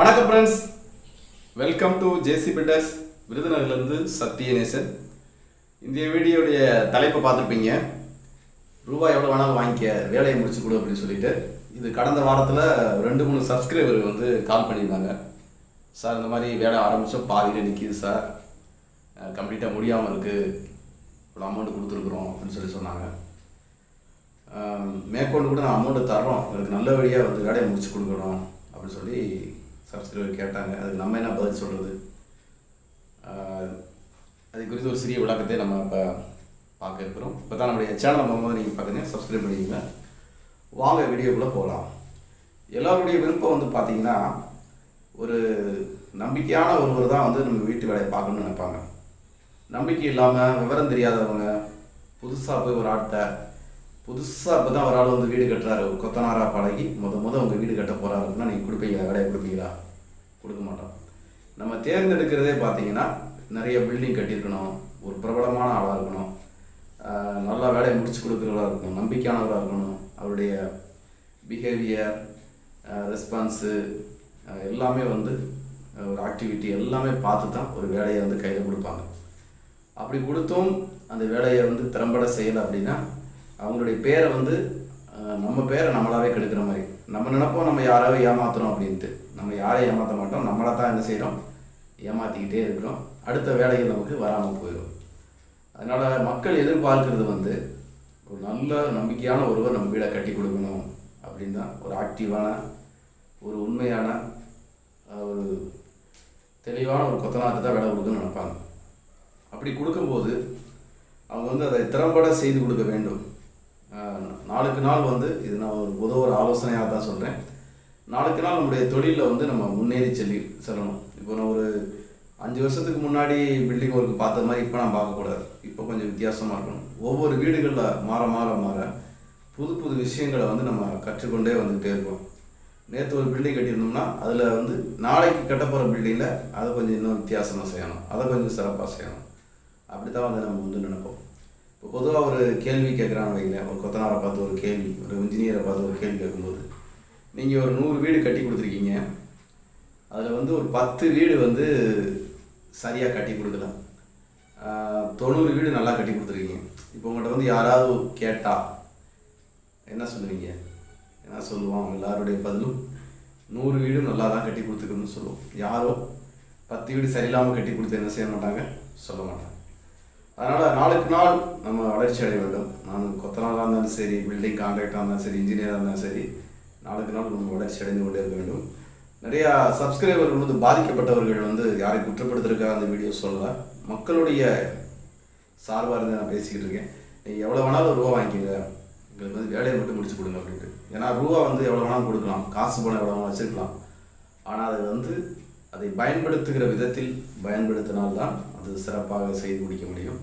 வணக்கம் friends welcome to JC builders விருதுநகர்லேருந்து Sathyanesan இந்த வீடியோடைய தலைப்பை பார்த்துருப்பீங்க. ரூபாய் எவ்வளோ வேணாலும் வாங்கிக்க வேலையை முடிச்சு கொடு அப்படின்னு சொல்லிட்டு. இது கடந்த வாரத்தில் ரெண்டு மூணு சப்ஸ்கிரைபர் வந்து கால் பண்ணியிருந்தாங்க. சார் இந்த மாதிரி வேலை ஆரம்பித்தோம் பாதியில் நிற்கிது சார். கம்ப்ளீட்டாக முடியாமல் இருக்குது இவ்வளோ அமௌண்ட் கொடுத்துருக்குறோம் அப்படின்னு சொல்லி சொன்னாங்க. மேற்கொண்டு கூட நான் அமௌண்ட்டு தர்றோம். எனக்கு நல்ல வழியாக வந்து வேலையை முடிச்சு கொடுக்கணும் அப்படின்னு சொல்லி சப்ஸ்கிரைபர் கேட்டாங்க. அதுக்கு நம்ம என்ன பதில் சொல்கிறது அது குறித்து ஒரு சிறிய விளக்கத்தை நம்ம இப்போ பார்க்க இருக்கிறோம். இப்போ தான் நம்முடைய சேனலை போகும்போது நீங்கள் பார்க்குறீங்க. சப்ஸ்கிரைப் பண்ணிக்கோங்க. வாங்க வீடியோக்குள்ளே போகலாம் எல்லோருடைய விருப்பம் வந்து பார்த்தீங்கன்னா ஒரு நம்பிக்கையான ஒருவர் தான் வந்து நம்ம வீட்டு வேலையை பார்க்கணும்னு நினைப்பாங்க. நம்பிக்கை இல்லாமல் விவரம் தெரியாதவங்க புதுசாக போய் ஒரு ஆட்டை புதுசாக இப்போ தான் ஒரு ஆள் வந்து வீடு கட்டுறாரு. ஒரு கொத்தனாரா பழகி முத முத உங்கள் வீடு கட்ட போகிறாருன்னா நீங்கள் கொடுப்பீங்களா? வேலையை கொடுப்பீங்களா? கொடுக்க மாட்டோம். நம்ம தேர்ந்தெடுக்கிறதே பார்த்தீங்கன்னா நிறைய பில்டிங் கட்டியிருக்கணும். ஒரு பிரபலமான ஆளாக இருக்கணும். நல்ல நல்லா வேலையை முடிச்சு கொடுக்குறவளாக இருக்கணும். நம்பிக்கையானவராக இருக்கணும். அவருடைய பிஹேவியர் ரெஸ்பான்ஸு எல்லாமே வந்து ஒரு ஆக்டிவிட்டி எல்லாமே பார்த்து தான் ஒரு வேலையை வந்து கையில் கொடுப்பாங்க. அப்படி கொடுத்தும் அந்த வேலையை வந்து திறம்பட செய்யலை அப்படின்னா அவங்களுடைய பேரை வந்து நம்ம பேரை நம்மளாவே கெடுக்கிற மாதிரி. நம்ம நினைப்போம் நம்ம யாராவது ஏமாத்துறோம் அப்படின்ட்டு. நம்ம யாரையும் ஏமாற்ற மாட்டோம். நம்மளை தான் என்ன செய்கிறோம் ஏமாற்றிக்கிட்டே இருக்கிறோம். அடுத்த வேலைகள் நமக்கு வராமல் போயிடும். அதனால் மக்கள் எதிர்பார்க்கறது வந்து ஒரு நல்ல நம்பிக்கையான ஒருவர் நம்ம வீடை கட்டி கொடுக்கணும் அப்படின்னு தான். ஒரு ஆக்டிவான ஒரு உண்மையான ஒரு தெளிவான ஒரு கொத்தனார்ட்ட தான் வேலை கொடுக்கணும்னு நினைப்பாங்க. அப்படி கொடுக்கும்போது அவங்க வந்து அதை திறம்பட செய்து கொடுக்க வேண்டும். நாளுக்கு நாள் வந்து இது நான் ஒரு பொதுவாக ஒரு ஆலோசனையாக தான் சொல்கிறேன் நாளுக்கு நாள் நம்முடைய தொழிலில் வந்து நம்ம முன்னேறி செல்லி செல்லணும். இப்போ நான் ஒரு அஞ்சு வருஷத்துக்கு முன்னாடி பில்டிங் ஒர்க் பார்த்த மாதிரி இப்போ நான் பார்க்கக்கூடாது இப்போ கொஞ்சம் வித்தியாசமாக இருக்கணும். ஒவ்வொரு வீடுகளில் மாற மாற மாற புது புது விஷயங்களை வந்து நம்ம கற்றுக்கொண்டே வந்துக்கிட்டே இருக்கோம் நேற்று ஒரு பில்டிங் கட்டியிருந்தோம்னா அதில் வந்து நாளைக்கு கட்ட போகிற பில்டிங்கில் அதை கொஞ்சம் இன்னும் வித்தியாசமாக செய்யணும். அதை கொஞ்சம் சிறப்பாக செய்யணும். அப்படி தான் வந்து நம்ம வந்து நினைப்போம். இப்போ பொதுவாக ஒரு கேள்வி கேட்குறான்னு வைங்களேன். ஒரு கொத்தனாரை பார்த்து ஒரு கேள்வி ஒரு இன்ஜினியரை பார்த்து ஒரு கேள்வி கேட்கும்போது நீங்கள் ஒரு நூறு வீடு கட்டி கொடுத்துருக்கீங்க. அதில் வந்து ஒரு பத்து வீடு வந்து சரியாக கட்டி கொடுக்கலாம் தொண்ணூறு வீடு நல்லா கட்டி கொடுத்துருக்கீங்க. இப்போ உங்கள்கிட்ட வந்து யாராவது கேட்டால் என்ன சொல்லுவீங்க? என்ன சொல்லுவோம் எல்லாருடைய பதிலும் நூறு வீடும் நல்லா தான் கட்டி கொடுத்துருக்கணும்னு சொல்லுவோம். யாரோ பத்து வீடு சரியில்லாமல் கட்டி கொடுத்து என்ன செய்ய மாட்டாங்க? சொல்ல மாட்டாங்க. அதனால் நாளுக்கு நாள் நம்ம வளர்ச்சி அடைய வேண்டும். நான் கொத்தனாராக இருந்தாலும் சரி பில்டிங் கான்ட்ராக்டாக இருந்தாலும் சரி இன்ஜினியராக இருந்தாலும் சரி நாளுக்கு நாள் நம்ம வளர்ச்சி அடைந்து கொண்டே இருக்க வேண்டும். நிறையா சப்ஸ்கிரைபர்கள் வந்து பாதிக்கப்பட்டவர்கள் வந்து யாரை குற்றப்படுத்துறதுக்காக அந்த வீடியோ சொல்லலை. மக்களுடைய சார்பாக இருந்து நான் பேசிக்கிட்டு இருக்கேன். நீங்கள் எவ்வளோ வேணாலும் ரூபா வாங்கிக்கோங்க. எங்களுக்கு வந்து வேலையை மட்டும் முடிச்சு கொடுங்க அப்படின்ட்டு. ஏன்னா ரூபா வந்து எவ்வளோ வேணாலும் கொடுக்கலாம். காசு பணம் எவ்வளோ வேணாலும் வச்சுருக்கலாம். ஆனால் அதை வந்து அதை பயன்படுத்துகிற விதத்தில் பயன்படுத்தினால்தான் அது சிறப்பாக செய்து முடிக்க முடியும்.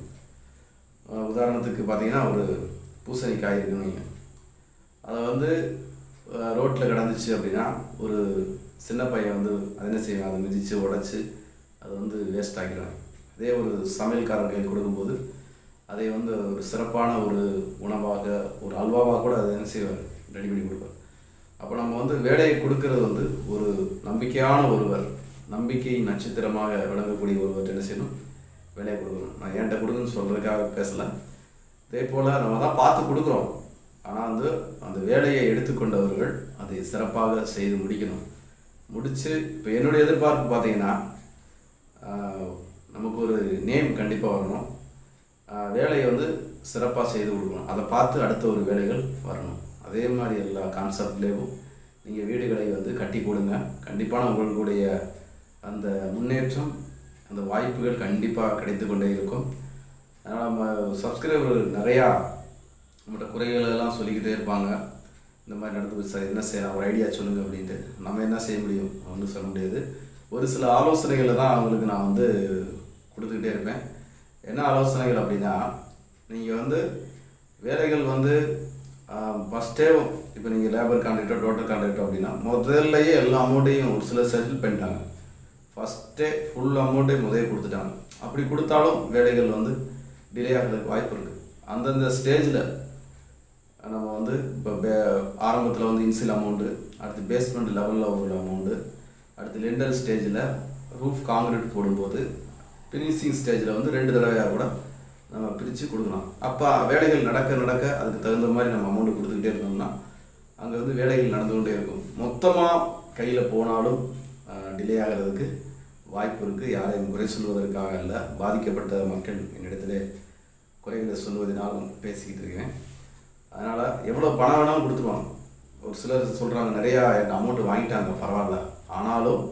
உதாரணத்துக்கு பார்த்தீங்கன்னா ஒரு பூசணிக்காய் இருக்குன்னு அதை வந்து ரோட்டில் கிடந்துச்சு அப்படின்னா ஒரு சின்ன பையன் வந்து அது என்ன செய்வான்? அதை மிதித்து உடச்சி அதை வந்து வேஸ்ட் ஆக்கிடுவாங்க அதே ஒரு சமையல்காரன் கையில் கொடுக்கும்போது அதை வந்து ஒரு சிறப்பான ஒரு உணவாக ஒரு அல்வாவாக கூட அதை என்ன செய்வார்? ரெடி பண்ணி கொடுப்பார். அப்போ நம்ம வந்து வேலையை கொடுக்கறது வந்து ஒரு நம்பிக்கையான ஒருவர் நம்பிக்கை நட்சத்திரமாக விளங்கக்கூடிய ஒருவர் என்ன செய்யணும்? வேலையை கொடுக்கணும். நான் என்கிட்ட கொடுங்கன்னு சொல்கிறதுக்காக பேசலை. இதே போல் நம்ம தான் பார்த்து கொடுக்குறோம். ஆனால் வந்து அந்த வேலையை எடுத்துக்கொண்டவர்கள் அதை சிறப்பாக செய்து முடிக்கணும். முடித்து இப்போ என்னுடைய எதிர்பார்ப்பு பார்த்தீங்கன்னா நமக்கு ஒரு நேம் கண்டிப்பாக வரணும். வேலையை வந்து சிறப்பாக செய்து கொடுக்கணும். அதை பார்த்து அடுத்த ஒரு வேலைகள் வரணும். அதே மாதிரி எல்லா கான்செப்ட்லேயும் நீங்கள் வீடுகளை வந்து கட்டி கொடுங்க. கண்டிப்பான உங்களுடைய அந்த முன்னேற்றம் அந்த வாய்ப்புகள் கண்டிப்பாக கிடைத்து கொண்டே இருக்கும். அதனால் நம்ம சப்ஸ்கிரைபர்கள் நிறையா நம்மகிட்ட குறைகளெல்லாம் சொல்லிக்கிட்டே இருப்பாங்க. இந்த மாதிரி நடந்து சார் என்ன செய்யலாம் ஒரு ஐடியா சொல்லுங்கள் அப்படின்ட்டு நம்ம என்ன செய்ய முடியும்? ஒன்றும் சொல்ல முடியாது. ஒரு சில ஆலோசனைகளை தான் அவங்களுக்கு நான் வந்து கொடுத்துக்கிட்டே இருப்பேன். என்ன ஆலோசனைகள் அப்படின்னா நீங்கள் வந்து வேலைகள் வந்து ஃபஸ்ட்டே இப்போ நீங்கள் லேபர் கான்ட்ராக்டோ டோட்டல் கான்ட்ராக்டோ அப்படின்னா முதல்லையே எல்லா அமௌண்ட்டையும் ஒரு சிலர் செட்டில் பண்ணிட்டாங்க. ஃபஸ்ட்டே ஃபுல் அமௌண்ட்டே முதலே கொடுத்துட்டாங்க. அப்படி கொடுத்தாலும் வேலைகள் வந்து டிலே ஆகிறதுக்கு வாய்ப்பு இருக்குது அந்தந்த ஸ்டேஜில் நம்ம வந்து இப்போ பே ஆரம்பத்தில் வந்து இன்சில் அமௌண்ட்டு அடுத்து பேஸ்மெண்ட் லெவலில் ஒரு அமௌண்ட்டு அடுத்து லெண்டல் ஸ்டேஜில் ரூஃப் காங்கிரீட் போடும்போது ஃபினிஷிங் ஸ்டேஜில் வந்து ரெண்டு தடவையாக கூட நம்ம பிரித்து கொடுக்கலாம். அப்போ வேலைகள் நடக்க நடக்க அதுக்கு தகுந்த மாதிரி நம்ம அமௌண்ட் கொடுத்துக்கிட்டே இருந்தோம்னா அங்கே வந்து வேலைகள் நடந்து கொண்டே இருக்கும். மொத்தமாக கையில் போனாலும் டிலே ஆகிறதுக்கு வாய்ப்பு இருக்குது யாரையும் குறை சொல்வதற்காக அல்ல பாதிக்கப்பட்ட மக்கள் என்னிடத்திலே குறைகளை சொல்வதனாலும் பேசிக்கிட்டு இருக்கேன். அதனால் எவ்வளோ பணம் வேணாலும் கொடுத்துருவாங்க ஒரு சிலர் சொல்கிறாங்க நிறையா எனக்கு அமௌண்ட் வாங்கிட்டாங்க பரவாயில்ல. ஆனாலும்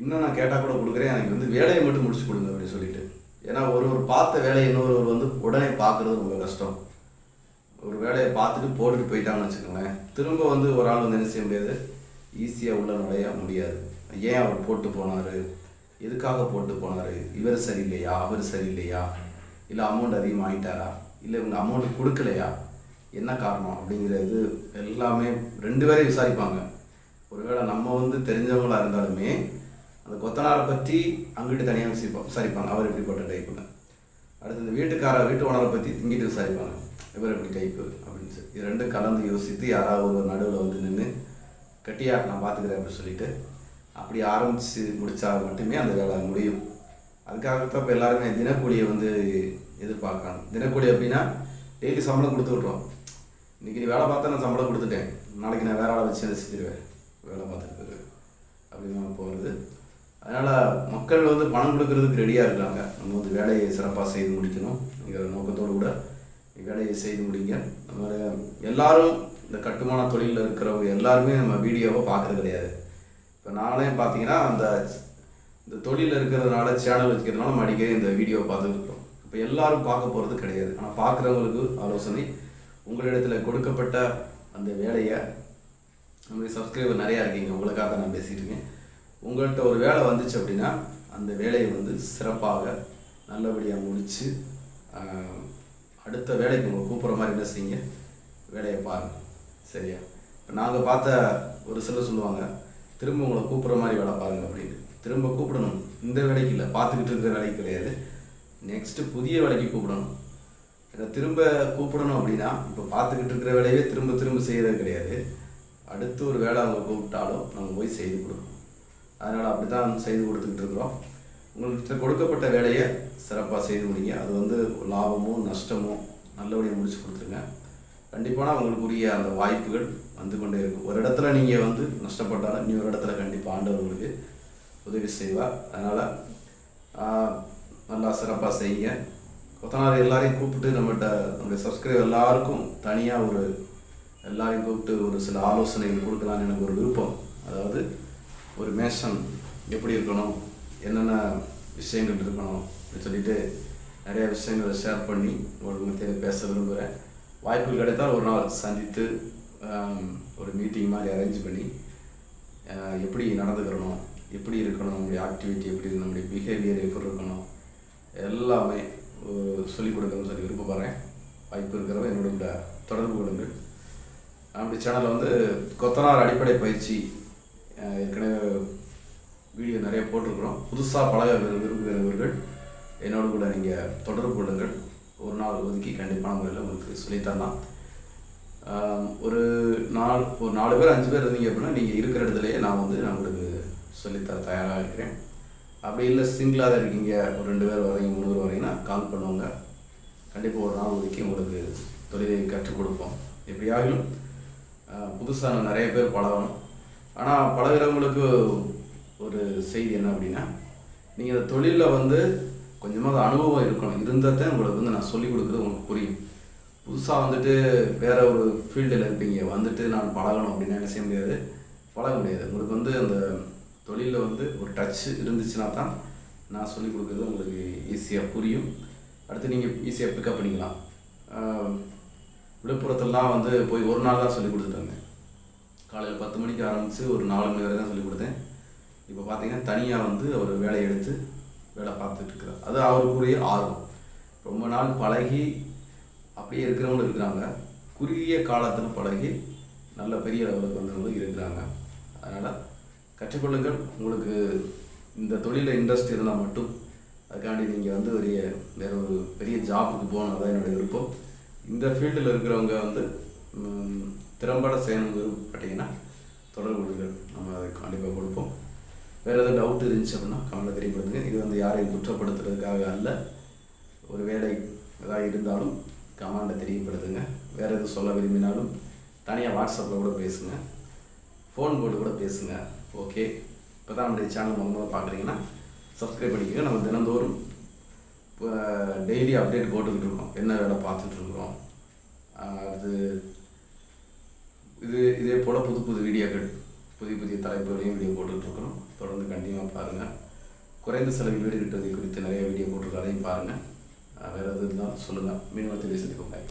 இன்னும் நான் கேட்டால் கூட கொடுக்குறேன். எனக்கு வந்து வேலையை மட்டும் முடிச்சு கொடுங்க அப்படின்னு சொல்லிட்டு. ஏன்னா ஒரு ஒரு பார்த்த வேலையை இன்னொருவர் வந்து உடனே பார்க்குறது ரொம்ப கஷ்டம். ஒரு வேலையை பார்த்துட்டு போட்டுட்டு போயிட்டாங்கன்னு வச்சுக்கோங்களேன். திரும்ப வந்து ஒரு ஆள் வந்து என்ன செய்ய முடியாது? ஈஸியாக உள்ள நுழைய முடியாது. ஏன் அவர் போட்டு போனார்? எதுக்காக போட்டு போனார்? இவர் சரியில்லையா? அவர் சரியில்லையா? இல்லை அமௌண்ட் அதிகமாகிட்டாரா இல்லை இவங்க அமௌண்ட் கொடுக்கலையா? என்ன காரணம்? அப்படிங்கிறது எல்லாமே ரெண்டு பேரையும் விசாரிப்பாங்க. ஒருவேளை நம்ம வந்து தெரிஞ்சவங்களா இருந்தாலுமே அந்த கொத்தனாரை பற்றி அங்கிட்டு தனியாக விசாரிப்பா விசாரிப்பாங்க. அவர் எப்படிப்பட்ட டைப்புங்க அடுத்து இந்த வீட்டுக்கார வீட்டு ஓனரை பற்றி இங்கிட்டு விசாரிப்பாங்க. இவர் எப்படி டைப்பு அப்படின்னு சொல்லி. இது ரெண்டும் கலந்து யோசித்து யாராவது ஒரு நடுவில் வந்து நின்று கட்டியாக நான் பார்த்துக்கிறேன் அப்படின்னு சொல்லிட்டு அப்படி ஆரம்பித்து முடித்தா மட்டுமே அந்த வேலை முடியும். அதுக்காகத்தான் இப்போ எல்லாருமே தினக்கூலியை வந்து எதிர்பார்க்கணும் தினக்கூலி அப்படின்னா டெய்லி சம்பளம் கொடுத்து விட்றோம் இன்றைக்கி நீ வேலை பார்த்தா நான் சம்பளம் கொடுத்துட்டேன். நாளைக்கு நான் வேற ஆளை வச்சு அதை செஞ்சிருவேன்? வேலை பார்த்துட்டு அப்படின்னு போகிறது அதனால் மக்கள் வந்து பணம் கொடுக்கறதுக்கு ரெடியாக இருக்காங்க. நம்ம வந்து வேலையை சிறப்பாக செய்து முடிக்கணும் அப்படிங்கிற நோக்கத்தோடு கூட வேலையை செய்து முடிங்க. நம்ம எல்லாரும் இந்த கட்டுமான தொழிலில் இருக்கிறவங்க எல்லாருமே நம்ம வீடியோவை பார்க்குறது கிடையாது. இப்போ நானே பார்த்தீங்கன்னா அந்த இந்த தொழிலில் இருக்கிறதுனால சேனல் வச்சுக்கிறதுனால நம்ம அடிக்கடி இந்த வீடியோவை பார்த்துக்கிட்டோம் இப்போ எல்லாரும் பார்க்க போகிறது கிடையாது. ஆனால் பார்க்குறவங்களுக்கு ஆலோசனை உங்களிடத்தில் கொடுக்கப்பட்ட அந்த வேலையை நம்மளுடைய சப்ஸ்கிரைபர் நிறையா இருக்கீங்க. உங்களுக்காக நான் பேசிகிட்டு இருக்கேன். உங்கள்கிட்ட ஒரு வேலை வந்துச்சு அப்படின்னா அந்த வேலையை வந்து சிறப்பாக நல்லபடியாக முடித்து அடுத்த வேலைக்கு உங்களை கூப்பிட்ற மாதிரி என்ன செய்யுங்க? வேலையை பாருங்கள் சரியா? இப்போ நாங்கள் பார்த்த ஒரு சிலர் சொல்லுவாங்க திரும்ப உங்களை கூப்பிட்ற மாதிரி வேலை பாருங்கள் அப்படின்னு திரும்ப கூப்பிடணும். இந்த வேலைக்கு இல்லை பார்த்துக்கிட்டு இருக்கிற வேலைக்கு கிடையாது. நெக்ஸ்ட்டு புதிய வேலைக்கு கூப்பிடணும். இதை திரும்ப கூப்பிடணும் அப்படின்னா இப்போ பார்த்துக்கிட்டு இருக்கிற வேலையே திரும்ப திரும்ப செய்கிறது கிடையாது. அடுத்து ஒரு வேலை அவங்க கூப்பிட்டாலும் நம்ம போய் செய்து கொடுக்கணும். அதனால் அப்படி தான் செய்து கொடுத்துக்கிட்டு இருக்கிறோம். உங்களுக்கு கொடுக்கப்பட்ட வேலையை சிறப்பாக செய்து முடிங்க. அது வந்து லாபமும் நஷ்டமோ நல்லபடியாக முடிச்சு கொடுத்துருங்க. கண்டிப்பான அவங்களுக்குரிய அந்த வாய்ப்புகள் வந்து கொண்டே இருக்கும். ஒரு இடத்துல நீங்கள் வந்து நஷ்டப்பட்டாலும் இன்னொரு இடத்துல கண்டிப்பாக ஆண்டவர்களுக்கு உதவி செய்வார். அதனால் நல்லா சிறப்பாக செய்யுங்க. கொத்தனார் எல்லாரையும் கூப்பிட்டு நம்மகிட்ட நம்முடைய சப்ஸ்கிரைபர் எல்லாருக்கும் தனியாக ஒரு எல்லாரையும் கூப்பிட்டு ஒரு சில ஆலோசனைகள் கொடுக்கலான்னு எனக்கு ஒரு விருப்பம். அதாவது ஒரு மேஷன் எப்படி இருக்கணும் என்னென்ன விஷயங்கள் இருக்கணும் அப்படின்னு சொல்லிட்டு நிறைய விஷயங்களை ஷேர் பண்ணி உங்களுக்கு மத்தியில் பேச விரும்புகிறேன் வாய்ப்பு கிடைத்தால் ஒரு நாள் சந்தித்து ஒரு மீட்டிங் மாதிரி அரேஞ்ச் பண்ணி எப்படி நடந்துக்கிறணும் எப்படி இருக்கணும் நம்முடைய ஆக்டிவிட்டி எப்படி நம்முடைய பிஹேவியர் எப்படி இருக்கணும் எல்லாமே சொல்லிக் கொடுக்கணும்னு சொல்லி விருப்பப்படுறேன். வாய்ப்பு இருக்கிறவங்க என்னோட தொடர்பு கொள்ளுங்கள். நம்முடைய சேனலில் வந்து கொத்தனார் அடிப்படை பயிற்சி ஏற்கனவே வீடியோ நிறைய போட்டிருக்கிறோம். புதுசாக பழக விரும்புகிறவர்கள் என்னோட கூட நீங்கள் தொடர்பு கொள்ளுங்கள். ஒரு நாள் ஒதுக்கி கண்டிப்பான முறையில் உங்களுக்கு சொல்லித்தரலாம் ஒரு நாலு ஒரு நாலு பேர் அஞ்சு பேர் இருந்தீங்க அப்படின்னா நீங்கள் இருக்கிற இடத்துலையே நான் வந்து நான் உங்களுக்கு சொல்லித்தர தயாராக இருக்கிறேன். அப்படி இல்லை சிங்கிளாக தான் இருக்கீங்க ஒரு ரெண்டு பேர் வரீங்க மூணு பேர் வரீங்கன்னா கால் பண்ணுவாங்க. கண்டிப்பாக ஒரு நாள் ஒதுக்கி உங்களுக்கு தொழிலை கற்றுக் கொடுப்போம். எப்படியாகிலும் புதுசாக நிறைய பேர் பழகணும். ஆனால் பழகிறவங்களுக்கு ஒரு செய்தி என்ன அப்படின்னா நீங்கள் இந்த தொழிலில் வந்து கொஞ்சமாக அனுபவம் இருக்கணும். இருந்தால் தான் உங்களுக்கு வந்து நான் சொல்லிக் கொடுக்குறது உங்களுக்கு புரியும். புதுசாக வந்துட்டு வேறு ஒரு ஃபீல்டில் இருப்பீங்க. வந்துட்டு நான் பழகணும் அப்படின்னு என்ன செய்ய முடியாது? பழக முடியாது. உங்களுக்கு வந்து அந்த தொழிலில் வந்து ஒரு டச் இருந்துச்சுன்னா தான் நான் சொல்லிக் கொடுக்குறது உங்களுக்கு ஈஸியாக புரியும். அடுத்து நீங்கள் ஈஸியாக பிக்கப் பண்ணிக்கலாம். விழுப்புரத்துலலாம் வந்து போய் ஒரு நாள் தான் சொல்லிக் கொடுத்துட்டு காலையில் பத்து மணிக்கு ஆரம்பித்து ஒரு நாலு மணி வரை தான் சொல்லி கொடுத்தேன். இப்போ பார்த்தீங்கன்னா தனியாக வந்து அவர் வேலையை எடுத்து வேலை பார்த்துட்டு இருக்கிறார் அது அவருக்குரிய ஆர்வம். ரொம்ப நாள் பழகி அப்படியே இருக்கிறவங்களும் இருக்கிறாங்க. குறுகிய காலத்தில் பழகி நல்ல பெரிய லெவலுக்கு வந்தவங்களும் இருக்கிறாங்க. அதனால் கற்றுக்கொள்ளுங்கள். உங்களுக்கு இந்த தொழிலில் இன்ட்ரெஸ்ட் இருந்தால் மட்டும் அதுக்காண்டி நீங்கள் வந்து ஒரு வேற ஒரு பெரிய ஜாபுக்கு போகணும். அதான் என்னுடைய விருப்பம். இந்த ஃபீல்டில் இருக்கிறவங்க வந்து திறம்பட செய்யணும் விருப்பப்பட்டீங்கன்னா தொடர்பு கொடுங்கள் நம்ம அதை கண்டிப்பாக கொடுப்போம். வேறு ஏதாவது டவுட் இருந்துச்சு அப்படின்னா கமெண்ட்டில் தெரியப்படுத்துங்க. இது வந்து யாரையும் குற்றப்படுத்துறதுக்காக அல்ல. ஒரு வேலை ஏதாவது இருந்தாலும் கமெண்ட்டை தெரியப்படுத்துங்க. வேறு எதுவும் சொல்ல விரும்பினாலும் தனியாக வாட்ஸ்அப்பில் கூட பேசுங்க. ஃபோன் போட்டு கூட பேசுங்க. ஓகே இப்போ தான் நம்முடைய சேனல் முதல் முதல்ல பார்க்குறீங்கன்னா சப்ஸ்கிரைப் பண்ணிக்கோங்க. நம்ம தினந்தோறும் டெய்லி அப்டேட் போட்டுக்கிட்டு இருக்கோம். என்ன வேலை பார்த்துட்ருக்குறோம் அது இது இதே போல் புது புது வீடியோக்கள் புதிய புதிய தலைப்புகளையும் வீடியோ போட்டுட்டு இருக்கிறோம். தொடர்ந்து கண்டிப்பாக பாருங்கள் குறைந்த செலவில் வீடு கட்டுவது குறித்து நிறைய வீடியோ போட்டிருக்காதையும் பாருங்கள் வேறு எது இருந்தாலும் சொல்லுங்கள் மீன் சந்திப்போம். பாய்